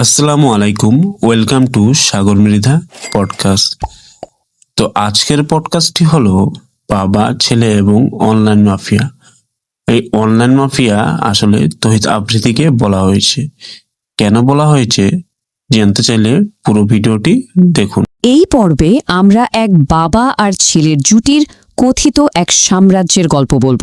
আসসালামু আলাইকুম, welcome to Sagar Mridha podcast. তো আজকের পডকাস্টটি হলো বাবা, ছেলে এবং অনলাইন মাফিয়া। এই অনলাইন মাফিয়া আসলে তহিদ আবৃত্তিকে বলা হয়েছে। কেন বলা হয়েছে? জানতে চাইলে পুরো ভিডিওটি দেখুন। এই পর্বে আমরা এক বাবা আর ছেলের জুটির কথিত এক সাম্রাজ্যের গল্প বলব।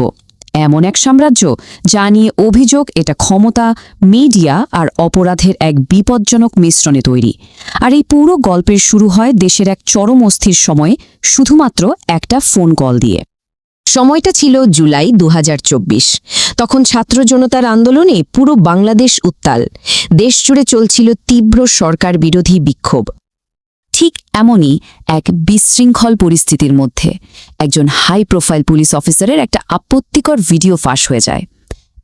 এমন এক সাম্রাজ্য যা নিয়ে অভিযোগ এটা ক্ষমতা, মিডিয়া আর অপরাধের এক বিপজ্জনক মিশ্রণে তৈরি। আর এই পুরো গল্পের শুরু হয় দেশের এক চরম অস্থির সময়ে, শুধুমাত্র একটা ফোন কল দিয়ে। সময়টা ছিল জুলাই দু হাজার চব্বিশ। তখন ছাত্র জনতার আন্দোলনে পুরো বাংলাদেশ উত্তাল। দেশ জুড়ে চলছিল তীব্র সরকার বিরোধী বিক্ষোভ। ঠিক এমনই এক বিশৃঙ্খল পরিস্থিতির মধ্যে একজন হাই প্রোফাইল পুলিশ অফিসারের একটা আপত্তিকর ভিডিও ফাঁস হয়ে যায়।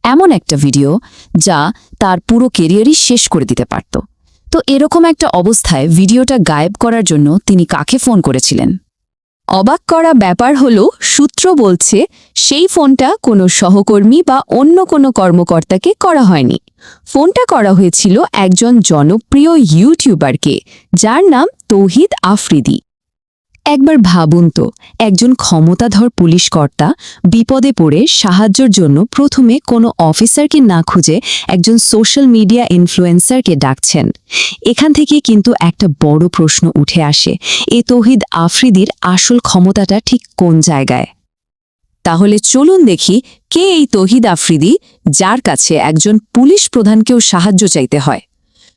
এমন একটা ভিডিও যা তার পুরো কেরিয়ারই শেষ করে দিতে পারত। তো এরকম একটা অবস্থায় ভিডিওটা গায়েব করার জন্য তিনি কাকে ফোন করেছিলেন? অবাক করা ব্যাপার হল, সূত্র বলছে, সেই ফোনটা কোনো সহকর্মী বা অন্য কোনো কর্মকর্তাকে করা হয়নি। ফোনটা করা হয়েছিল একজন জনপ্রিয় ইউটিউবারকে, যার নাম তৌহিদ আফ্রিদি। একবার ভাবুন তো, একজন ক্ষমতাধর পুলিশ কর্তা বিপদে পড়ে সাহায্যের জন্য প্রথমে কোনো অফিসারকে না খুঁজে একজন সোশ্যাল মিডিয়া ইনফ্লুয়েন্সারকে ডাকছেন। এখান থেকে কিন্তু একটা বড় প্রশ্ন উঠে আসে, এ তৌহিদ আফ্রিদির আসল ক্ষমতাটা ঠিক কোন জায়গায়? তাহলে চলুন দেখি কে এই তহিদ আফ্রিদি যার কাছে একজন পুলিশ প্রধানকেও সাহায্য চাইতে হয়।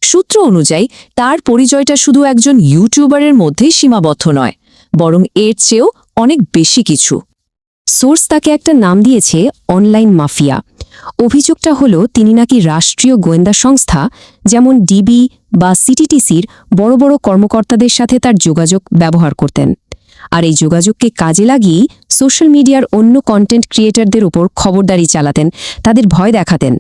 সূত্র অনুযায়ী তার পরিচয়টা শুধু একজন ইউটিউবারের মধ্যেই সীমাবদ্ধ নয় বরং এর চেয়েও অনেক বেশি কিছু। সোর্স তাকে একটা নাম দিয়েছে অনলাইন মাফিয়া। অভিযোগটা হলো, তিনি নাকি রাষ্ট্রীয় গোয়েন্দা সংস্থা, যেমন ডিবি বা সিটিটিসির বড় বড় কর্মকর্তাদের সাথে তার যোগাযোগ ব্যবহার করতেন। আর এই যোগাযোগকে কাজে লাগিয়েই সোশ্যাল মিডিয়ার অন্য কন্টেন্ট ক্রিয়েটরদের উপর খবরদারি চালাতেন, তাদের ভয় দেখাতেন।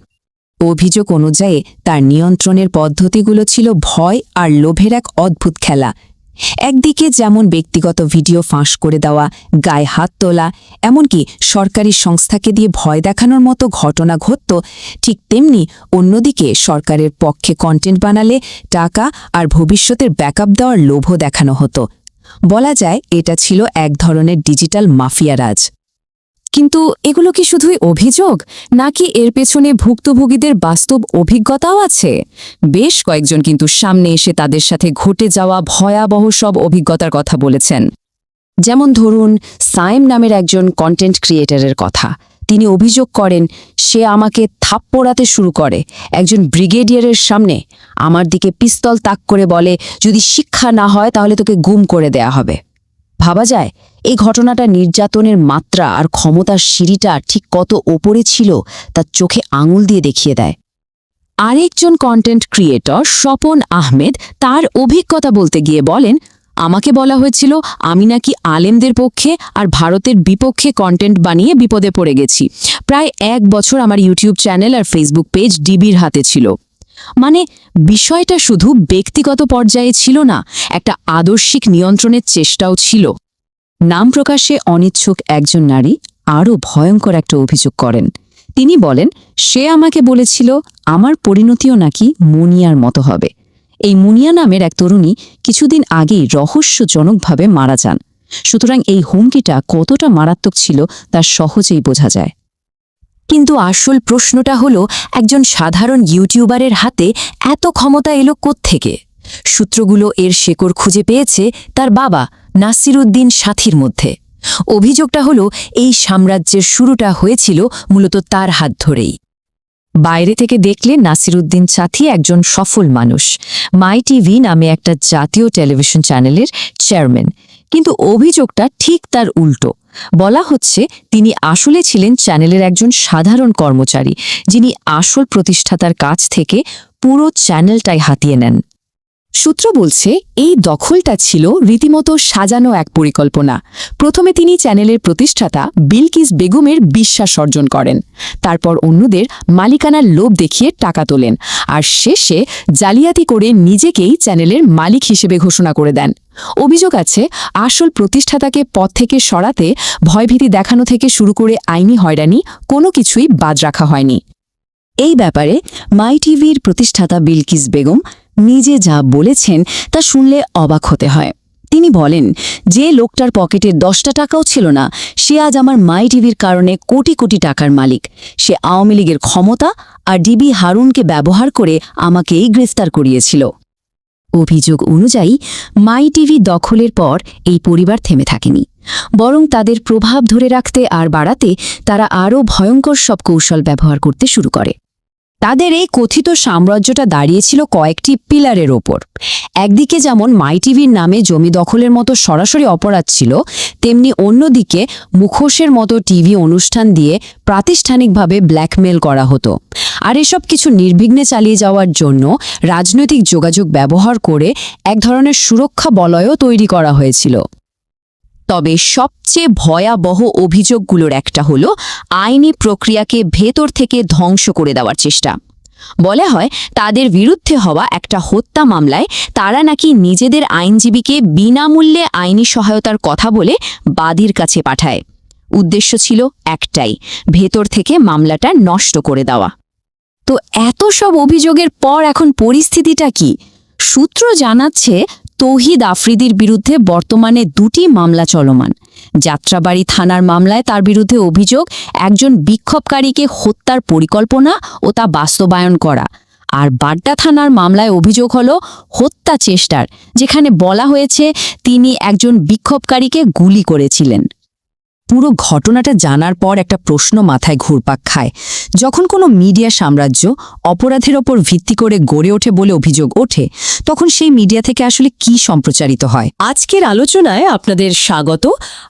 অভিযোগ অনুযায়ী, তার নিয়ন্ত্রণের পদ্ধতিগুলো ছিল ভয় আর লোভের এক অদ্ভুত খেলা। একদিকে যেমন ব্যক্তিগত ভিডিও ফাঁস করে দেওয়া, গায়ে হাত তোলা, এমনকি সরকারি সংস্থাকে দিয়ে ভয় দেখানোর মতো ঘটনা ঘটত, ঠিক তেমনি অন্যদিকে সরকারের পক্ষে কন্টেন্ট বানালে টাকা আর ভবিষ্যতের ব্যাকআপ দেওয়ার লোভও দেখানো হতো। বলা যায় এটা ছিল এক ধরনের ডিজিটাল মাফিয়া রাজ। কিন্তু এগুলো কি শুধুই অভিযোগ? নাকি এর পেছনে ভুক্তভোগীদের বাস্তব অভিজ্ঞতাও আছে? বেশ কয়েকজন কিন্তু সামনে এসে তাদের সাথে ঘটে যাওয়া ভয়াবহ সব অভিজ্ঞতার কথা বলেছেন। যেমন ধরুন সাইম নামের একজন কন্টেন্ট ক্রিয়েটরের কথা। তিনি অভিযোগ করেন, সে আমাকে থাপ থাপ্পড়াতে শুরু করে, একজন ব্রিগেডিয়ারের সামনে। আমার দিকে পিস্তল তাক করে বলে, যদি শিক্ষা না হয় তাহলে তোকে গুম করে দেয়া হবে। ভাবা যায়, এই ঘটনাটা নির্যাতনের মাত্রা আর ক্ষমতার সিঁড়িটা ঠিক কত ওপরে ছিল তার চোখে আঙুল দিয়ে দেখিয়ে দেয়। আরেকজন কন্টেন্ট ক্রিয়েটর স্বপন আহমেদ তার অভিজ্ঞতা বলতে গিয়ে বলেন, আমাকে বলা হয়েছিল আমি নাকি আলেমদের পক্ষে আর ভারতের বিপক্ষে কন্টেন্ট বানিয়ে বিপদে পড়ে গেছি। প্রায় এক বছর আমার ইউটিউব চ্যানেল আর ফেসবুক পেজ ডিবির হাতে ছিল। মানে বিষয়টা শুধু ব্যক্তিগত পর্যায়ে ছিল না, একটা আদর্শিক নিয়ন্ত্রণের চেষ্টাও ছিল। নাম প্রকাশে অনিচ্ছুক একজন নারী আরও ভয়ঙ্কর একটা অভিযোগ করেন। তিনি বলেন, সে আমাকে বলেছিল আমার পরিণতিও নাকি মুনিয়ার মতো হবে। এই মুনিয়া নামের এক তরুণী কিছুদিন আগেই রহস্যজনকভাবে মারা যান। সুতরাং এই হুমকিটা কতটা মারাত্মক ছিল তা সহজেই বোঝা যায়। কিন্তু আসল প্রশ্নটা হলো, একজন সাধারণ ইউটিউবারের হাতে এত ক্ষমতা এলো থেকে সূত্রগুলো এর শেকড় খুঁজে পেয়েছে তার বাবা, নাসিরুদ্দিন সাথীর মধ্যে। অভিযোগটা হলো, এই সাম্রাজ্যের শুরুটা হয়েছিল মূলত তার হাত ধরেই। বাইরে থেকে দেখলে নাসিরুদ্দিন সাথী একজন সফল মানুষ। মাই টিভি নামে একটা জাতীয় টেলিভিশন চ্যানেলের চেয়ারম্যান। কিন্তু অভিযোগটা ঠিক তার উল্টো। বলা হচ্ছে, তিনি আসলে ছিলেন চ্যানেলের একজন সাধারণ কর্মচারী, যিনি আসল প্রতিষ্ঠাতার কাছ থেকে পুরো চ্যানেলটাই হাতিয়ে নেন। সূত্র বলছে, এই দখলটা ছিল রীতিমতো সাজানো এক পরিকল্পনা। প্রথমে তিনি চ্যানেলের প্রতিষ্ঠাতা বিলকিস বেগমের বিশ্বাস অর্জন করেন। তারপর অন্যদের মালিকানার লোভ দেখিয়ে টাকা তোলেন। আর শেষে জালিয়াতি করে নিজেকেই চ্যানেলের মালিক হিসেবে ঘোষণা করে দেন। অভিযোগ আছে, আসল প্রতিষ্ঠাতাকে পথ থেকে সরাতে ভয়ভীতি দেখানো থেকে শুরু করে আইনি হয়রানি কোনো কিছুই বাদ রাখা হয়নি। এই ব্যাপারে মাই টিভির প্রতিষ্ঠাতা বিলকিস বেগম নিজে যা বলেছেন তা শুনলে অবাক হতে হয়। তিনি বলেন, যে লোকটার পকেটে দশটা টাকাও ছিল না, সে আজ আমার মাই টিভির কারণে কোটি কোটি টাকার মালিক। সে আওয়ামী লীগের ক্ষমতা আর ডিবি হারুনকে ব্যবহার করে আমাকেই গ্রেফতার করিয়েছিল। অভিযোগ অনুযায়ী মাই টিভি দখলের পর এই পরিবার থেমে থাকেনি। বরং তাদের প্রভাব ধরে রাখতে আর বাড়াতে তারা আরও ভয়ঙ্কর সব কৌশল ব্যবহার করতে শুরু করে। তাদের এই কথিত সাম্রাজ্যটা দাঁড়িয়েছিল কয়েকটি পিলারের ওপর। একদিকে যেমন মাই টিভির নামে জমি দখলের মতো সরাসরি অপরাধ ছিল, তেমনি অন্যদিকে মুখোশের মতো টিভি অনুষ্ঠান দিয়ে প্রাতিষ্ঠানিকভাবে ব্ল্যাকমেল করা হতো। আর এসব কিছু নির্বিঘ্নে চালিয়ে যাওয়ার জন্য রাজনৈতিক যোগাযোগ ব্যবহার করে এক ধরনের সুরক্ষা বলয়ও তৈরি করা হয়েছিল। তবে সবচেয়ে ভয়াবহ অভিযোগগুলোর একটা হলো আইনি প্রক্রিয়াকে ভেতর থেকে ধ্বংস করে দেওয়ার চেষ্টা। বলা হয়, তাদের বিরুদ্ধে হওয়া একটা হত্যা মামলায় তারা নাকি নিজেদের আইনজীবীকে বিনামূল্যে আইনি সহায়তার কথা বলে বাদীর কাছে পাঠায়। উদ্দেশ্য ছিল একটাই, ভেতর থেকে মামলাটা নষ্ট করে দেওয়া। তো এত সব অভিযোগের পর এখন পরিস্থিতিটা কি? সূত্র জানাচ্ছে তৌহিদ আফ্রিদির বিরুদ্ধে বর্তমানে দুটি মামলা চলমান। যাত্রাবাড়ি থানার মামলায় তার বিরুদ্ধে অভিযোগ, একজন বিক্ষোভকারীকে হত্যার পরিকল্পনা ও তা বাস্তবায়ন করা। আর বাড্ডা থানার মামলায় অভিযোগ হল, হত্যা চেষ্টার, যেখানে বলা হয়েছে, তিনি একজন বিক্ষোভকারীকে গুলি করেছিলেন। পুরো ঘটনাটা জানার পর একটা প্রশ্ন মাথায় ঘুরপাক খায়। যখন কোনো মিডিয়া সাম্রাজ্য অপরাধের ওপর ভিত্তি করে গড়ে ওঠে বলে অভিযোগ ওঠে তখন সেই মিডিয়া থেকে আসলে কি সম্প্রচারিত হয়? আজকের আলোচনায় আপনাদের স্বাগত।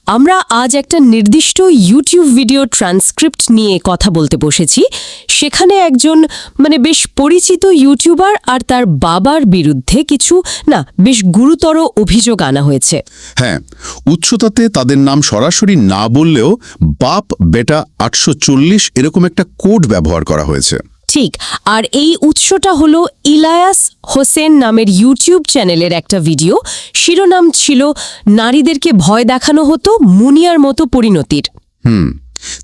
আমরা আজ একটা নির্দিষ্ট ইউটিউব ভিডিও ট্রান্সক্রিপ্ট নিয়ে কথা বলতে বসেছি। সেখানে একজন মানে বেশ পরিচিত ইউটিউবার আর তার বাবার বিরুদ্ধে কিছু না বেশ গুরুতর অভিযোগ আনা হয়েছে। হ্যাঁ উচ্চতাতে তাদের নাম সরাসরি না বললেও বাপ বেটা আটশো চল্লিশ এরকম একটা কোড ব্যবহার করা হয়েছে। ঠিক আর এই উৎসটা হলো ইলায়াস হোসেন নামের ইউটিউব চ্যানেলের একটা ভিডিও। শিরোনাম ছিল নারীদেরকে ভয় দেখানো হতো মুনিয়ার মতো পরিণতির। হুম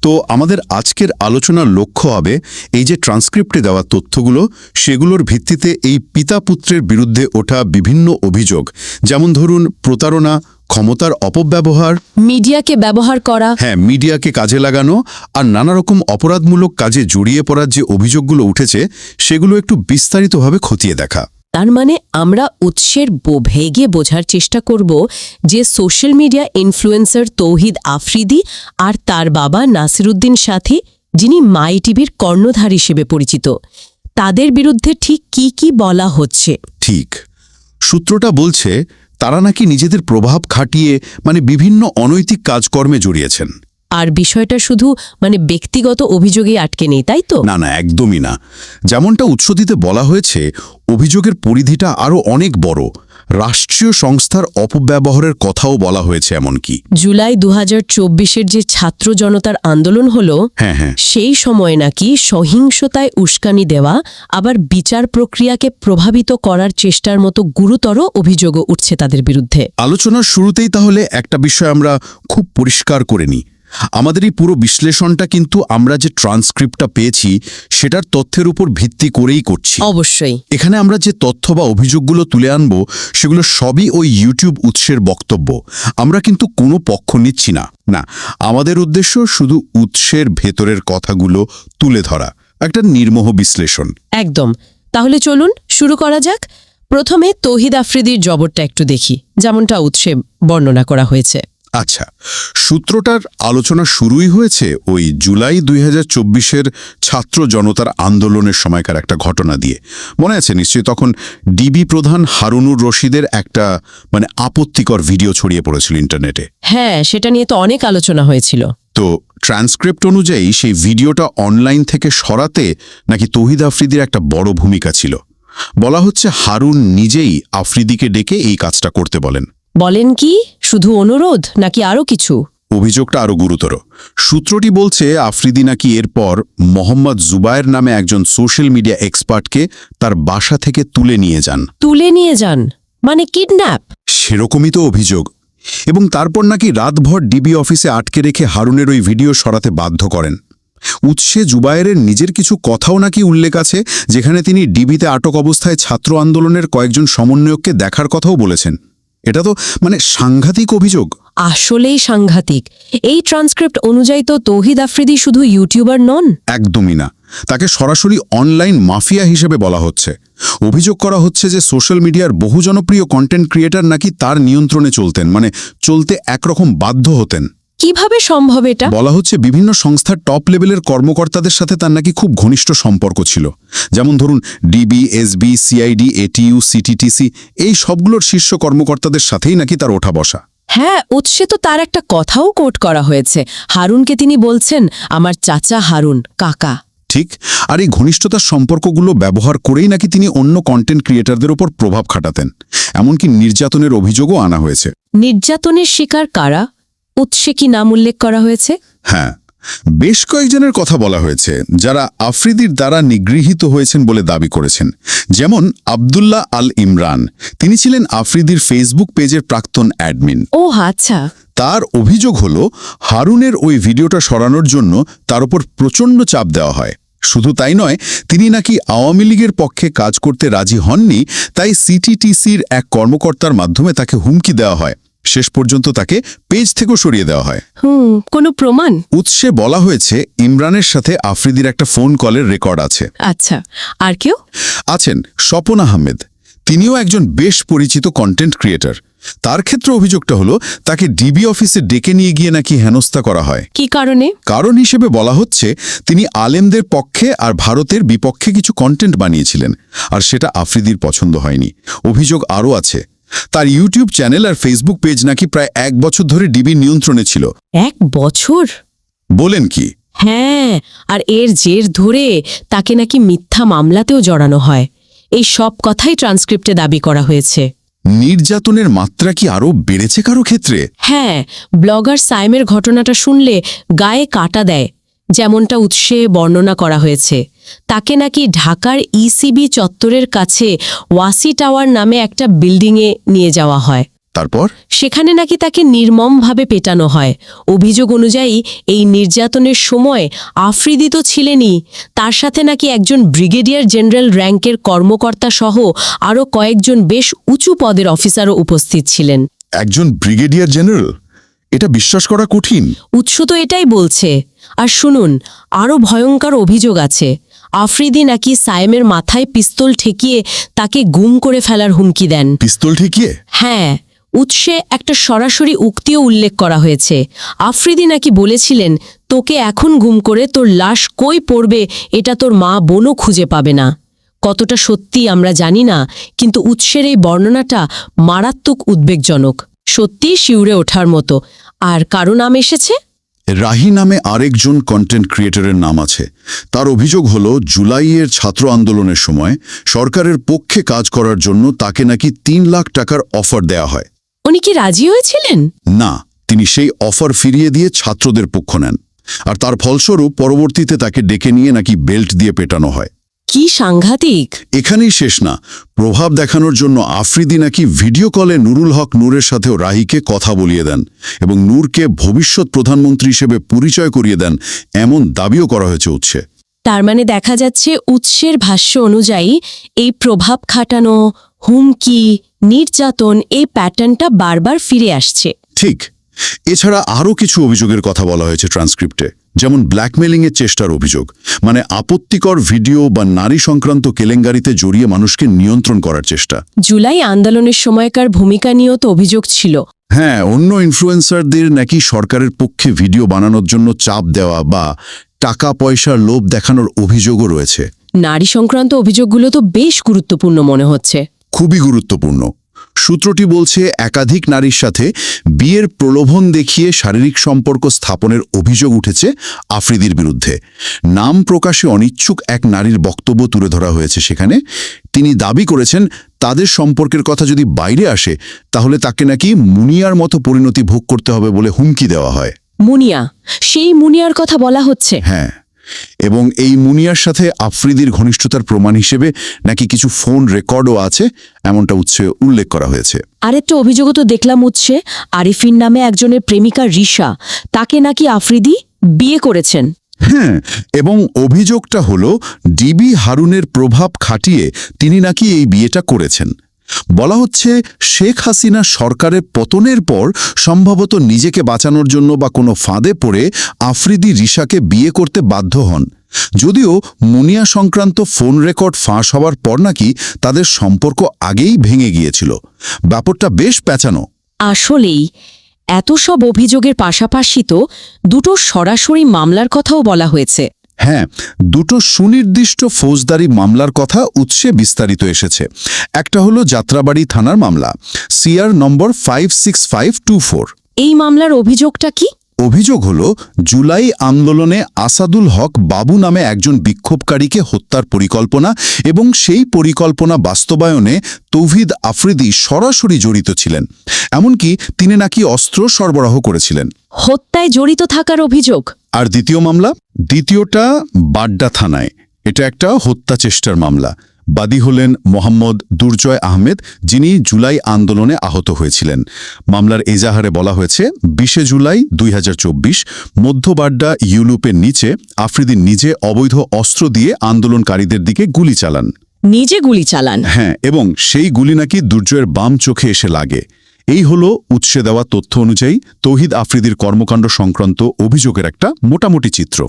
তো আমাদের আজকের আলোচনার লক্ষ্য হবে এই যে ট্রান্সক্রিপ্টে দেওয়া তথ্যগুলো সেগুলোর ভিত্তিতে এই পিতা পুত্রের বিরুদ্ধে ওঠা বিভিন্ন অভিযোগ। যেমন ধরুন প্রতারণা ক্ষমতার অপব্যবহার মিডিয়াকে ব্যবহার করা হ্যাঁ মিডিয়াকে কাজে লাগানো আর নানা রকম অপরাধমূলক কাজে জড়িয়ে পড়ার যে অভিযোগগুলো উঠেছে সেগুলো একটু বিস্তারিতভাবে খতিয়ে দেখা। তার মানে আমরা উৎসের ভেগে বোঝার চেষ্টা করব যে social media influencer Tauhid Afridi আর তার বাবা নাসিরুদ্দিন সাথী যিনি মাই টিভির কর্ণধার হিসেবে পরিচিত তাদের বিরুদ্ধে ঠিক কি কি বলা হচ্ছে? ঠিক। সূত্রটা বলছে তারা নাকি নিজেদের প্রভাব খাটিয়ে মানে বিভিন্ন অনৈতিক কাজকর্মে জড়িয়েছেন। আর বিষয়টা শুধু মানে ব্যক্তিগত অভিযোগে আটকে নেই তাই তো? না না একদমই না। যেমনটা উৎসদিতে বলা হয়েছে অভিযোগের পরিধিটা আরও অনেক বড়। রাষ্ট্রীয় সংস্থার অপব্যবহারের কথাও বলা হয়েছে এমনকি। জুলাই দু হাজার যে ছাত্র জনতার আন্দোলন হলো হ্যাঁ হ্যাঁ। সেই সময় নাকি সহিংসতায় উস্কানি দেওয়া আবার বিচার প্রক্রিয়াকে প্রভাবিত করার চেষ্টার মতো গুরুতর অভিযোগও উঠছে তাদের বিরুদ্ধে। আলোচনার শুরুতেই তাহলে একটা বিষয় আমরা খুব পরিষ্কার করে নিই। আমাদের এই পুরো বিশ্লেষণটা কিন্তু আমরা যে ট্রান্সক্রিপ্টটা পেয়েছি সেটার তথ্যের উপর ভিত্তি করেই করছি। অবশ্যই। এখানে আমরা যে তথ্য বা অভিযোগগুলো তুলে আনব সেগুলো সবই ওই ইউটিউব উৎসের বক্তব্য। আমরা কিন্তু কোনো পক্ষ নিচ্ছি না। না আমাদের উদ্দেশ্য শুধু উৎসের ভেতরের কথাগুলো তুলে ধরা। একটা নির্মোহ বিশ্লেষণ। একদম। তাহলে চলুন শুরু করা যাক। প্রথমে তহিদ আফ্রিদির জবরটা একটু দেখি যেমনটা উৎসে বর্ণনা করা হয়েছে। আচ্ছা সূত্রটার আলোচনা শুরুই হয়েছে ওই জুলাই দুই হাজার চব্বিশের ছাত্র জনতার আন্দোলনের সময়কার একটা ঘটনা দিয়ে। মনে আছে নিশ্চয়ই তখন ডিবি প্রধান হারুনুর রশিদের একটা মানে আপত্তিকর ভিডিও ছড়িয়ে পড়েছিল ইন্টারনেটে। হ্যাঁ সেটা নিয়ে তো অনেক আলোচনা হয়েছিল। তো ট্রান্সক্রিপ্ট অনুযায়ী সেই ভিডিওটা অনলাইন থেকে সরাতে নাকি তহিদ আফ্রিদির একটা বড় ভূমিকা ছিল। বলা হচ্ছে হারুন নিজেই আফ্রিদিকে ডেকে এই কাজটা করতে বলেন। বলেন কি? শুধু অনুরোধ নাকি আরও কিছু? অভিযোগটা আরও গুরুতর। সূত্রটি বলছে আফ্রিদি নাকি এরপর মোহাম্মদ জুবায়ের নামে একজন সোশ্যাল মিডিয়া এক্সপার্টকে তার বাসা থেকে তুলে নিয়ে যান। তুলে নিয়ে যান? মানে কিডন্যাপ? সেরকমই তো অভিযোগ। এবং তারপর নাকি রাতভর ডিবি অফিসে আটকে রেখে হারুনের ওই ভিডিও সরাতে বাধ্য করেন। উৎসে জুবায়েরের নিজের কিছু কথাও নাকি উল্লেখ আছে যেখানে তিনি ডিবিতে আটক অবস্থায় ছাত্র আন্দোলনের কয়েকজন সমন্বয়ককে দেখার কথাও বলেছেন। এটা তো মানে সাংঘাতিক অভিযোগ। আসলেই সাংঘাতিক। এই ট্রান্সক্রিপ্ট অনুযায়ী তো তৌহিদ আফ্রিদি শুধু ইউটিউবার নন। একদমই না। তাকে সরাসরি অনলাইন মাফিয়া হিসেবে বলা হচ্ছে। অভিযোগ করা হচ্ছে যে সোশ্যাল মিডিয়ার বহু জনপ্রিয় কন্টেন্ট ক্রিয়েটার নাকি তার নিয়ন্ত্রণে চলতেন মানে চলতে একরকম বাধ্য হতেন। কীভাবে সম্ভব এটা? বলা হচ্ছে বিভিন্ন সংস্থার টপ লেভেলের কর্মকর্তাদের সাথে তার নাকি খুব ঘনিষ্ঠ সম্পর্ক ছিল। যেমন ধরুন DB SB CID ATU CTTC এই সবগুলোর শীর্ষ কর্মকর্তাদের সাথেই নাকি তার ওঠা বসা। হ্যাঁ উৎসে তো তার একটা কথাও কোট করা হয়েছে। হারুনকে তিনি বলছেন আমার চাচা হারুন কাকা। ঠিক আর এই ঘনিষ্ঠতার সম্পর্কগুলো ব্যবহার করেই নাকি তিনি অন্য কন্টেন্ট ক্রিয়েটারদের ওপর প্রভাব খাটাতেন। এমনকি নির্যাতনের অভিযোগও আনা হয়েছে। নির্যাতনের শিকার কারা? উৎসে কি নাম উল্লেখ করা হয়েছে? হ্যাঁ বেশ কয়েকজনের কথা বলা হয়েছে যারা আফ্রিদির দ্বারা নিগৃহীত হয়েছেন বলে দাবি করেছেন। যেমন আবদুল্লাহ আল ইমরান তিনি ছিলেন আফ্রিদির ফেসবুক পেজের প্রাক্তন অ্যাডমিন। ও আচ্ছা। তার অভিযোগ হল হারুনের ওই ভিডিওটা সরানোর জন্য তার উপর প্রচণ্ড চাপ দেওয়া হয়। শুধু তাই নয় তিনি নাকি আওয়ামী লীগের পক্ষে কাজ করতে রাজি হননি তাই সিটিটিসির এক কর্মকর্তার মাধ্যমে তাকে হুমকি দেওয়া হয়। শেষ পর্যন্ত তাকে পেজ থেকেও সরিয়ে দেওয়া হয়। হুম কোনো প্রমাণ? উৎসে বলা হয়েছে ইমরানের সাথে আফ্রিদির একটা ফোন কলের রেকর্ড আছে। আচ্ছা আর কেউ? আছেন স্বপন আহমেদ। তিনিও একজন বেশ পরিচিত কন্টেন্ট ক্রিয়েটর তার ক্ষেত্রে অভিযোগটা হলো তাকে ডিবি অফিসে ডেকে নিয়ে গিয়ে নাকি হেনস্থা করা হয়। কি কারণে? কারণ হিসেবে বলা হচ্ছে তিনি আলেমদের পক্ষে আর ভারতের বিপক্ষে কিছু কন্টেন্ট বানিয়েছিলেন আর সেটা আফ্রিদির পছন্দ হয়নি। অভিযোগ আরও আছে তার ইউটিউব চ্যানেল আর ফেসবুক পেজ নাকি প্রায় এক বছর ধরে ডিবির নিয়ন্ত্রণে ছিল। এক বছর? বলেন কি? হ্যাঁ আর এর জের ধরে তাকে নাকি মিথ্যা মামলাতেও জড়ানো হয়। এই সব কথাই ট্রান্সক্রিপ্টে দাবি করা হয়েছে। নির্যাতনের মাত্রা কি আরও বেড়েছে কারও ক্ষেত্রে? হ্যাঁ ব্লগার সাইমের ঘটনাটা শুনলে গায়ে কাটা দেয় যেমনটা উৎসে বর্ণনা করা হয়েছে। তাকে নাকি ঢাকার ইসিবি চত্বরের কাছে ওয়াসি টাওয়ার নামে একটা বিল্ডিংয়ে নিয়ে যাওয়া হয়। তারপর? সেখানে নাকি তাকে নির্মমভাবে পেটানো হয়। অভিযোগ অনুযায়ী এই নির্যাতনের সময় আফ্রিদি তো ছিলেনই। তার সাথে নাকি একজন ব্রিগেডিয়ার জেনারেল র্যাঙ্কের কর্মকর্তা সহ আরও কয়েকজন বেশ উঁচু পদের অফিসারও উপস্থিত ছিলেন। একজন ব্রিগেডিয়ার জেনারেল? এটা বিশ্বাস করা কঠিন। উৎস তো এটাই বলছে। আর শুনুন আরও ভয়ঙ্কর অভিযোগ আছে। আফ্রিদি নাকি সায়েমের মাথায় পিস্তল ঠেকিয়ে তাকে গুম করে ফেলার হুমকি দেন। পিস্তল ঠেকিয়ে? হ্যাঁ উৎসে একটা সরাসরি উক্তিও উল্লেখ করা হয়েছে। আফ্রিদি নাকি বলেছিলেন তোকে এখন গুম করে তোর লাশ কই পড়বে এটা তোর মা বোনও খুঁজে পাবে না। কতটা সত্যি আমরা জানি না কিন্তু উৎসের এই বর্ণনাটা মারাত্মক উদ্বেগজনক। সত্যিই শিউরে ওঠার মতো। আর কারও নাম এসেছে? রাহি নামে আরেকজন কন্টেন্ট ক্রিয়েটরের নাম আছে। তার অভিযোগ হল জুলাইয়ের ছাত্র আন্দোলনের সময় সরকারের পক্ষে কাজ করার জন্য তাকে নাকি তিন লাখ টাকার অফার দেয়া হয়। উনি কি রাজি হয়েছিলেন? না তিনি সেই অফার ফিরিয়ে দিয়ে ছাত্রদের পক্ষ নেন। আর তার ফলস্বরূপ পরবর্তীতে তাকে ডেকে নিয়ে নাকি বেল্ট দিয়ে পেটানো হয়। কি সাংঘাতিক? এখানেই শেষ না। প্রভাব দেখানোর জন্য আফ্রিদি নাকি ভিডিও কলে নুরুল হক নূরের সাথেও রাহিকে কথা বলিয়ে দেন এবং নূরকে ভবিষ্যৎ প্রধানমন্ত্রী হিসেবে পরিচয় করিয়ে দেন এমন দাবিও করা হয়েছে উৎসে। তার মানে দেখা যাচ্ছে উৎসের ভাষ্য অনুযায়ী এই প্রভাব খাটানো হুমকি নির্যাতন এই প্যাটার্নটা বারবার ফিরে আসছে। ঠিক। এছাড়া আরও কিছু অভিযোগের কথা বলা হয়েছে ট্রান্সক্রিপ্টে। যেমন ব্ল্যাকমেলিংয়ের চেষ্টার অভিযোগ মানে আপত্তিকর ভিডিও বা নারী সংক্রান্ত কেলেঙ্গারিতে জড়িয়ে মানুষকে নিয়ন্ত্রণ করার চেষ্টা। জুলাই আন্দোলনের সময়কার ভূমিকা নিয়েও তো অভিযোগ ছিল। হ্যাঁ অন্য ইনফ্লুয়েন্সারদের নাকি সরকারের পক্ষে ভিডিও বানানোর জন্য চাপ দেওয়া বা টাকা পয়সার লোভ দেখানোর অভিযোগও রয়েছে। নারী সংক্রান্ত অভিযোগগুলো তো বেশ গুরুত্বপূর্ণ মনে হচ্ছে। খুবই গুরুত্বপূর্ণ। সূত্রটি বলছে একাধিক নারীর সাথে বিয়ের প্রলোভন দেখিয়ে শারীরিক সম্পর্ক স্থাপনের অভিযোগ উঠেছে আফ্রিদির বিরুদ্ধে। নাম প্রকাশে অনিচ্ছুক এক নারীর বক্তব্য তুলে ধরা হয়েছে সেখানে। তিনি দাবি করেছেন তাদের সম্পর্কের কথা যদি বাইরে আসে তাহলে তাকে নাকি মুনিয়ার মতো পরিণতি ভোগ করতে হবে বলে হুমকি দেওয়া হয়। মুনিয়া সেই মুনিয়ার কথা বলা হচ্ছে? হ্যাঁ। এবং এই মুনিয়ার সাথে আফ্রিদির ঘনিষ্ঠতার প্রমাণ হিসেবে নাকি কিছু ফোন রেকর্ডও আছে এমনটা উৎসে উল্লেখ করা হয়েছে। আরেকটা অভিযোগও তো দেখলাম উৎসে আরিফিন নামে একজনের প্রেমিকা রিশা তাকে নাকি আফ্রিদি বিয়ে করেছেন। হ্যাঁ এবং অভিযোগটা হলো ডিবি হারুনের প্রভাব খাটিয়ে তিনি নাকি এই বিয়েটা করেছেন। বলা হচ্ছে শেখ হাসিনা সরকারের পতনের পর সম্ভবত নিজেকে বাঁচানোর জন্য বা কোনো ফাঁদে পড়ে আফ্রিদি রিশাকে বিয়ে করতে বাধ্য হন। যদিও মুনিয়া সংক্রান্ত ফোন রেকর্ড ফাঁস হওয়ার পর নাকি তাদের সম্পর্ক আগেই ভেঙে গিয়েছিল। ব্যাপারটা বেশ প্যাঁচানো। আসলেই, এত সব অভিযোগের পাশাপাশি তো দুটো সরাসরি মামলার কথাও বলা হয়েছে। হ্যাঁ দুটো সুনির্দিষ্ট ফৌজদারি মামলার কথা উৎসে বিস্তারিত এসেছে। একটা হলো যাত্রাবাড়ি থানার মামলা CR number five six five two four. এই মামলার অভিযোগটা কি? অভিযোগ হল জুলাই আন্দোলনে আসাদুল হক বাবু নামে একজন বিক্ষোভকারীকে হত্যার পরিকল্পনা এবং সেই পরিকল্পনা বাস্তবায়নে তৌহিদ আফ্রিদি সরাসরি জড়িত ছিলেন। এমনকি তিনি নাকি অস্ত্র সরবরাহ করেছিলেন। হত্যায় জড়িত থাকার অভিযোগ? আর দ্বিতীয় মামলা? দ্বিতীয়টা বাড্ডা থানায়। এটা একটা হত্যা চেষ্টার মামলা। বাদী হলেন মোহাম্মদ দুর্জয় আহমেদ যিনি জুলাই আন্দোলনে আহত হয়েছিলেন। মামলার এজাহারে বলা হয়েছে বিশে জুলাই দুই হাজার চব্বিশ মধ্যবাড্ডা ইউলুপের নিচে আফ্রিদি নিজে অবৈধ অস্ত্র দিয়ে আন্দোলনকারীদের দিকে গুলি চালান। নিজে গুলি চালান? হ্যাঁ এবং সেই গুলি নাকি দুর্জয়ের বাম চোখে এসে লাগে। এই হলো উৎসে দেওয়া তথ্য অনুযায়ী তৌহিদ আফ্রিদির কর্মকাণ্ড সংক্রান্ত অভিযোগের একটা মোটামুটি চিত্র।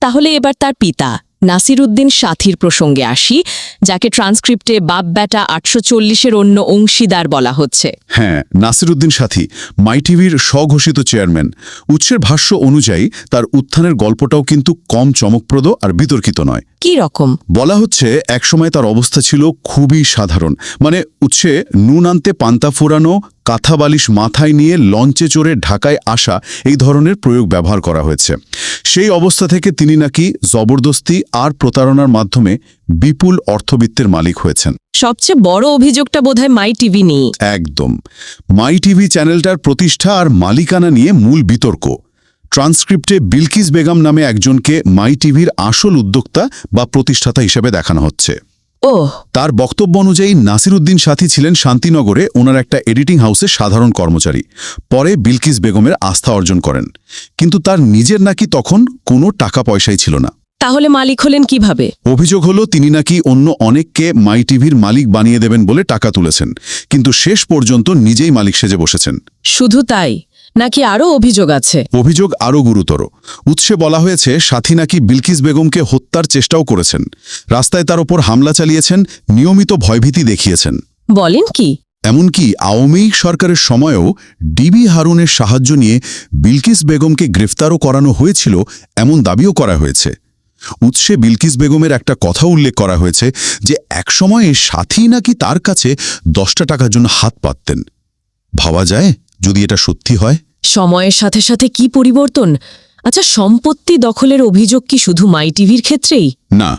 তাহলে এবার তার পিতা নাসিরুদ্দিন সাথীর প্রসঙ্গে আসি যাকে ট্রান্সক্রিপ্টে বাপ ব্যাটা আটশো চল্লিশের অন্য অংশীদার বলা হচ্ছে। হ্যাঁ নাসিরুদ্দিন সাথী মাই টিভির স্বঘোষিত চেয়ারম্যান। উৎসের ভাষ্য অনুযায়ী তার উত্থানের গল্পটাও কিন্তু কম চমকপ্রদ আর বিতর্কিত নয়। কি রকম? বলা হচ্ছে একসময় তার অবস্থা ছিল খুবই সাধারণ। মানে উৎসে নুন আনতে পান্তা ফোরানো কাঁথা বালিশ মাথায় নিয়ে লঞ্চে চড়ে ঢাকায় আসা এই ধরনের প্রয়োগ ব্যবহার করা হয়েছে। সেই অবস্থা থেকে তিনি নাকি জবরদস্তি আর প্রতারণার মাধ্যমে বিপুল অর্থবিত্তের মালিক হয়েছেন। সবচেয়ে বড় অভিযোগটা বোধহয় মাই টিভি নেই একদম। মাই টিভি চ্যানেলটার প্রতিষ্ঠা আর মালিকানা নিয়ে মূল বিতর্ক। ট্রান্সক্রিপ্টে বিলকিস বেগম নামে একজনকে মাই টিভির আসল উদ্যোক্তা বা প্রতিষ্ঠাতা হিসেবে দেখানো হচ্ছে। ও তার বক্তব্য অনুযায়ী নাসিরুদ্দিন সাথী ছিলেন শান্তিনগরে ওনার একটা এডিটিং হাউসে সাধারণ কর্মচারী। পরে বিলকিস বেগমের আস্থা অর্জন করেন। কিন্তু তার নিজের নাকি তখন কোনো টাকা পয়সাই ছিল না। তাহলে মালিক হলেন কীভাবে? অভিযোগ হলো তিনি নাকি অন্য অনেককে মাই টিভির মালিক বানিয়ে দেবেন বলে টাকা তুলেছেন। কিন্তু শেষ পর্যন্ত নিজেই মালিক সেজে বসেছেন। শুধু তাই। নাকি আরও অভিযোগ আছে? অভিযোগ আরও গুরুতর। উৎসে বলা হয়েছে সাথী নাকি বিলকিস বেগমকে হত্যার চেষ্টাও করেছেন। রাস্তায় তার ওপর হামলা চালিয়েছেন নিয়মিত ভয়ভীতি দেখিয়েছেন। বলেন কি? এমনকি আওয়ামী লীগ সরকারের সময়েও ডিবি হারুনের সাহায্য নিয়ে বিলকিস বেগমকে গ্রেফতারও করানো হয়েছিল এমন দাবিও করা হয়েছে। উৎসে বিলকিস বেগমের একটা কথা উল্লেখ করা হয়েছে যে একসময়ে সাথী নাকি তার কাছে দশটা টাকার জন্য হাত পাততেন। ভাবা যায়? যদি এটা সত্যি হয়? সময়ের সাথে সাথে কি পরিবর্তন? আচ্ছা সম্পত্তি দখলের অভিযোগ কি শুধু মাই টিভির ক্ষেত্রেই? না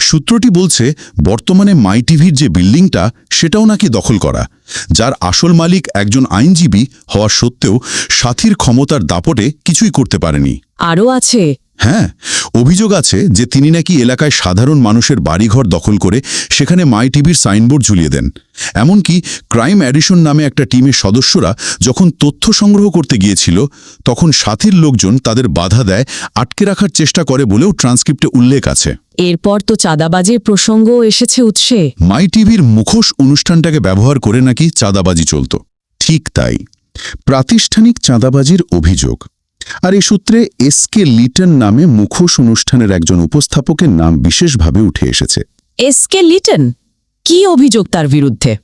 সূত্রটি বলছে বর্তমানে মাই টিভির যে বিল্ডিংটা সেটাও নাকি দখল করা যার আসল মালিক একজন আইনজীবী হওয়া সত্ত্বেও সাথীর ক্ষমতার দাপটে কিছুই করতে পারেনি। আরও আছে হ্যাঁ অভিযোগ আছে যে তিনি নাকি এলাকায় সাধারণ মানুষের বাড়িঘর দখল করে সেখানে মাই টিভির সাইনবোর্ড ঝুলিয়ে দেন। এমনকি ক্রাইম অ্যাডিশন নামে একটা টিমের সদস্যরা যখন তথ্য সংগ্রহ করতে গিয়েছিল তখন সাথীর লোকজন তাদের বাধা দেয় আটকে রাখার চেষ্টা করে বলেও ট্রান্সক্রিপ্টে উল্লেখ আছে। এরপর তো চাঁদাবাজের প্রসঙ্গ এসেছে উৎসে। মাই টিভির মুখোশ অনুষ্ঠানটাকে ব্যবহার করে নাকি চাঁদাবাজি চলত। ঠিক তাই। প্রাতিষ্ঠানিক চাঁদাবাজির অভিযোগ। আর এই সূত্রে এস কে লিটন নামে মুখোশ অনুষ্ঠানের একজন উপস্থাপকের নাম বিশেষভাবে উঠে এসেছে। S K Liton? কি অভিযোগ তার বিরুদ্ধে?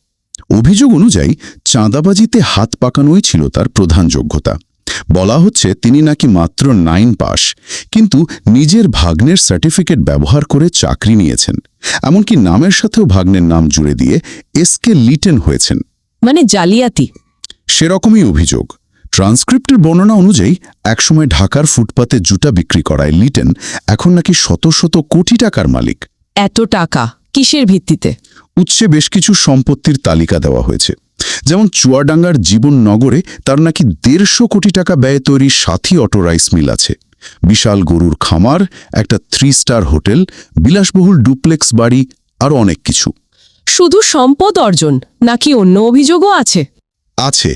অভিযোগ অনুযায়ী চাঁদাবাজিতে হাত পাকানোই ছিল তার প্রধান যোগ্যতা। বলা হচ্ছে তিনি নাকি মাত্র নাইন পাস কিন্তু নিজের ভাগ্নের সার্টিফিকেট ব্যবহার করে চাকরি নিয়েছেন। এমনকি নামের সাথেও ভাগ্নের নাম জুড়ে দিয়ে এস কে লিটন হয়েছেন। মানে জালিয়াতি। সেরকমই অভিযোগ। ট্রান্সক্রিপ্টের বর্ণনা অনুযায়ী একসময় ঢাকার ফুটপাতে জুতা বিক্রি করায় লিটেন এখন নাকি শত শত কোটি টাকার মালিক। এত টাকা কিসের ভিত্তিতে? উৎসে বেশ কিছু সম্পত্তির তালিকা দেওয়া হয়েছে। যেমন চুয়াডাঙ্গার জীবন নগরে তার নাকি দেড়শো কোটি টাকা ব্যয়ে তৈরি সাথী অটো রাইস মিল আছে। বিশাল গরুর খামার একটা থ্রি স্টার হোটেল বিলাসবহুল ডুপ্লেক্স বাড়ি আরও অনেক কিছু। শুধু সম্পদ অর্জন নাকি অন্য অভিযোগও আছে? আছে।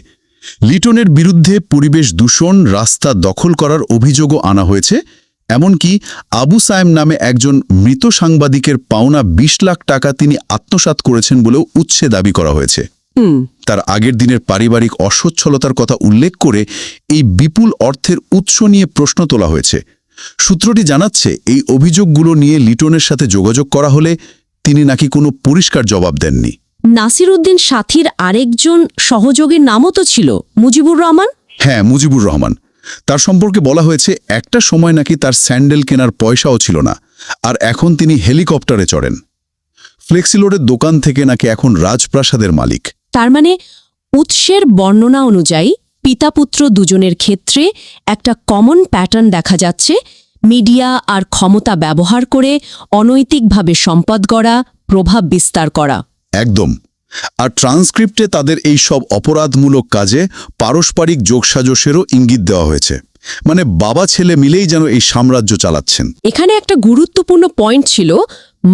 লিটনের বিরুদ্ধে পরিবেশ দূষণ রাস্তা দখল করার অভিযোগও আনা হয়েছে। এমনকি আবু সায়েম নামে একজন মৃত সাংবাদিকের পাওনা ২০ লাখ টাকা তিনি আত্মসাৎ করেছেন বলেও উৎসে দাবি করা হয়েছে। তার আগের দিনের পারিবারিক অসচ্ছলতার কথা উল্লেখ করে এই বিপুল অর্থের উৎস নিয়ে প্রশ্ন তোলা হয়েছে। সূত্রটি জানাচ্ছে এই অভিযোগগুলো নিয়ে লিটনের সাথে যোগাযোগ করা হলে তিনি নাকি কোনো পরিষ্কার জবাব দেননি। নাসির উদ্দিন সাথীর আরেকজন সহযোগীর নামও তো ছিল মুজিবুর রহমান? হ্যাঁ মুজিবুর রহমান। তার সম্পর্কে বলা হয়েছে একটা সময় নাকি তার স্যান্ডেল কেনার পয়সাও ছিল না আর এখন তিনি হেলিকপ্টারে চড়েন। ফ্লেক্সিলোডের দোকান থেকে নাকি এখন রাজপ্রাসাদের মালিক। তার মানে উৎসের বর্ণনা অনুযায়ী পিতাপুত্র দুজনের ক্ষেত্রে একটা কমন প্যাটার্ন দেখা যাচ্ছে মিডিয়া আর ক্ষমতা ব্যবহার করে অনৈতিকভাবে সম্পদ গড়া প্রভাব বিস্তার করা। একদম। আর ট্রান্সক্রিপ্টে তাদের এই সব অপরাধমূলক কাজে পারস্পরিক যোগসাজসেরও ইঙ্গিত দেওয়া হয়েছে। মানে বাবা ছেলে মিলেই যেন এই সাম্রাজ্য চালাচ্ছেন। এখানে একটা গুরুত্বপূর্ণ পয়েন্ট ছিল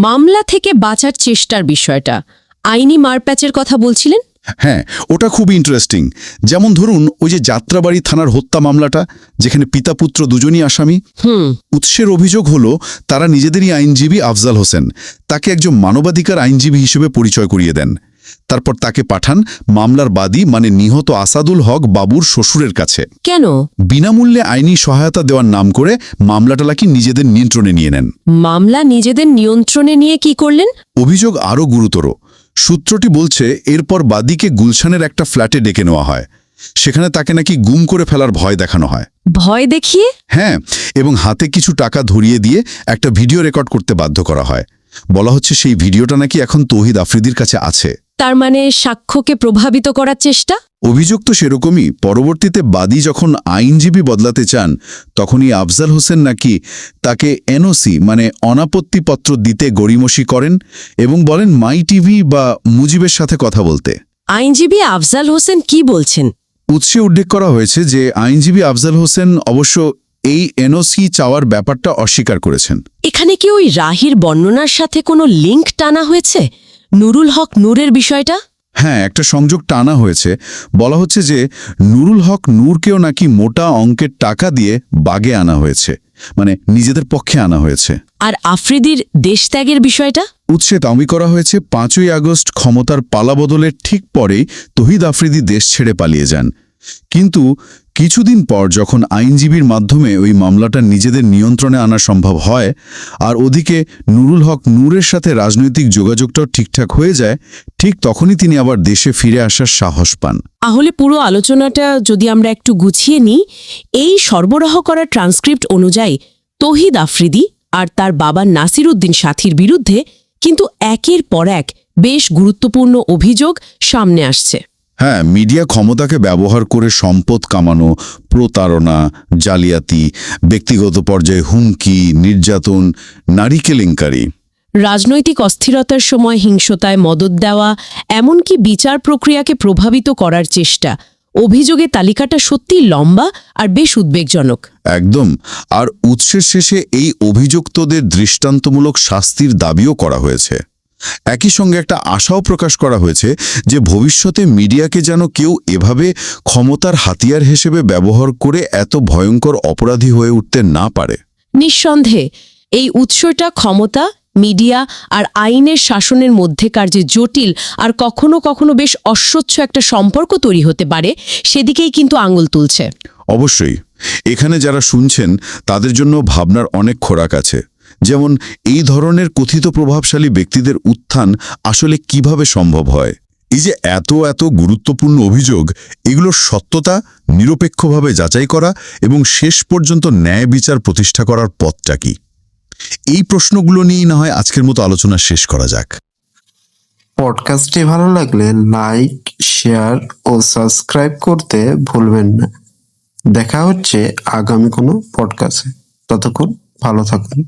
মামলা থেকে বাঁচার চেষ্টার বিষয়টা। আইনি মারপ্যাচের কথা বলছিলেন? হ্যাঁ ওটা খুব ইন্টারেস্টিং যেমন ধরুন ওই যে যাত্রাবাড়ি থানার হত্যা মামলাটা যেখানে পিতা পুত্র দুজনই আসামি। উৎসের অভিযোগ হলো তারা নিজেদেরই আইনজীবী আফজাল হোসেন। তাকে একজন মানবাধিকার আইনজীবী হিসেবে পরিচয় করিয়ে দেন। তারপর তাকে পাঠান মামলার বাদী মানে নিহত আসাদুল হক বাবুর শ্বশুরের কাছে। কেন? বিনামূল্যে আইনি সহায়তা দেওয়ার নাম করে মামলাটা নাকি নিজেদের নিয়ন্ত্রণে নিয়ে নেন। মামলা নিজেদের নিয়ন্ত্রণে নিয়ে কি করলেন? অভিযোগ আরও গুরুতর। সূত্রটি বলছে এরপর বাদিকে গুলশানের একটা ফ্ল্যাটে ডেকে নেওয়া হয়। সেখানে তাকে নাকি গুম করে ফেলার ভয় দেখানো হয়। ভয় দেখিয়ে? হ্যাঁ এবং হাতে কিছু টাকা ধরিয়ে দিয়ে একটা ভিডিও রেকর্ড করতে বাধ্য করা হয়। বলা হচ্ছে সেই ভিডিওটা নাকি এখন তৌহিদ আফ্রিদির কাছে আছে। তার মানে সাক্ষ্যকে প্রভাবিত করার চেষ্টা? অভিযোগ তো সেরকমই পরবর্তীতে বাদী যখন আইনজীবী বদলাতে চান তখনই আফজাল হোসেন নাকি তাকে এনওসি মানে অনাপত্তিপত্র দিতে গড়িমসি করেন এবং বলেন মাই টিভি বা মুজিবের সাথে কথা বলতে। আইনজীবী আফজাল হোসেন কি বলছেন? উৎসে উল্লেখ করা হয়েছে যে আইনজীবী আফজাল হোসেন অবশ্য এই এনওসি চাওয়ার ব্যাপারটা অস্বীকার করেছেন। এখানে কি ওই রাহির বর্ণনার সাথে কোনো লিঙ্ক টানা হয়েছে? নুরুল হক নূরের বিষয়টা? হ্যাঁ একটা সংযোগ টানা হয়েছে। বলা হচ্ছে যে নুরুল হক নূরকেও নাকি মোটা অঙ্কের টাকা দিয়ে বাগে আনা হয়েছে। মানে নিজেদের পক্ষে আনা হয়েছে। আর আফ্রিদির দেশত্যাগের বিষয়টা? উৎসে দামি করা হয়েছে পাঁচই আগস্ট ক্ষমতার পালাবদলের ঠিক পরেই তহিদ আফ্রিদি দেশ ছেড়ে পালিয়ে যান। কিন্তু কিছুদিন পর যখন আইনজীবীর মাধ্যমে ওই মামলাটা নিজেদের নিয়ন্ত্রণে আনা সম্ভব হয়, আর ওদিকে নুরুল হক নূরের সাথে রাজনৈতিক যোগাযোগটাও ঠিকঠাক হয়ে যায়, ঠিক তখনই তিনি আবার দেশে ফিরে আসার সাহস পান। তাহলে পুরো আলোচনাটা যদি আমরা একটু গুছিয়ে নিই, এই সরবরাহ করা ট্রান্সক্রিপ্ট অনুযায়ী তহিদ আফ্রিদি আর তার বাবা নাসির উদ্দিন সাথীর বিরুদ্ধে কিন্তু একের পর এক বেশ গুরুত্বপূর্ণ অভিযোগ সামনে আসছে। হ্যাঁ মিডিয়া ক্ষমতাকে ব্যবহার করে সম্পদ কামানো প্রতারণা জালিয়াতি ব্যক্তিগত পর্যায়ে হুমকি নির্যাতন নারী কেলেঙ্কারি রাজনৈতিক অস্থিরতার সময় হিংসতায় মদত দেওয়া এমনকি বিচার প্রক্রিয়াকে প্রভাবিত করার চেষ্টা। অভিযোগের তালিকাটা সত্যি লম্বা আর বেশ উদ্বেগজনক। একদম। আর উৎসের শেষে এই অভিযুক্তদের দৃষ্টান্তমূলক শাস্তির দাবিও করা হয়েছে। একই সঙ্গে একটা আশাও প্রকাশ করা হয়েছে যে ভবিষ্যতে মিডিয়াকে যেন কেউ এভাবে ক্ষমতার হাতিয়ার হিসেবে ব্যবহার করে এত ভয়ঙ্কর অপরাধী হয়ে উঠতে না পারে। নিঃসন্দেহে এই উৎসটা ক্ষমতা মিডিয়া আর আইনের শাসনের মধ্যেকার যে জটিল আর কখনো কখনো বেশ অস্বচ্ছ একটা সম্পর্ক তৈরি হতে পারে সেদিকেই কিন্তু আঙুল তুলছে। অবশ্যই এখানে যারা শুনছেন তাদের জন্য ভাবনার অনেক খোরাক আছে। যেমন এই ধরনের কথিত প্রভাবশালী ব্যক্তিদের উত্থান আসলে কীভাবে সম্ভব হয়? এই যে এত এত গুরুত্বপূর্ণ অভিযোগ এগুলোর সত্যতা, নিরপেক্ষভাবে যাচাই করা এবং শেষ পর্যন্ত ন্যায় বিচার প্রতিষ্ঠা করার পথটা কি? এই প্রশ্নগুলো নিয়েই না হয় আজকের মতো আলোচনা শেষ করা যাক। পডকাস্টটি ভালো লাগলে লাইক, শেয়ার ও সাবস্ক্রাইব করতে ভুলবেন না। দেখা হচ্ছে আগামী কোনো পডকাস্টে। ততক্ষণ ভালো থাকুন।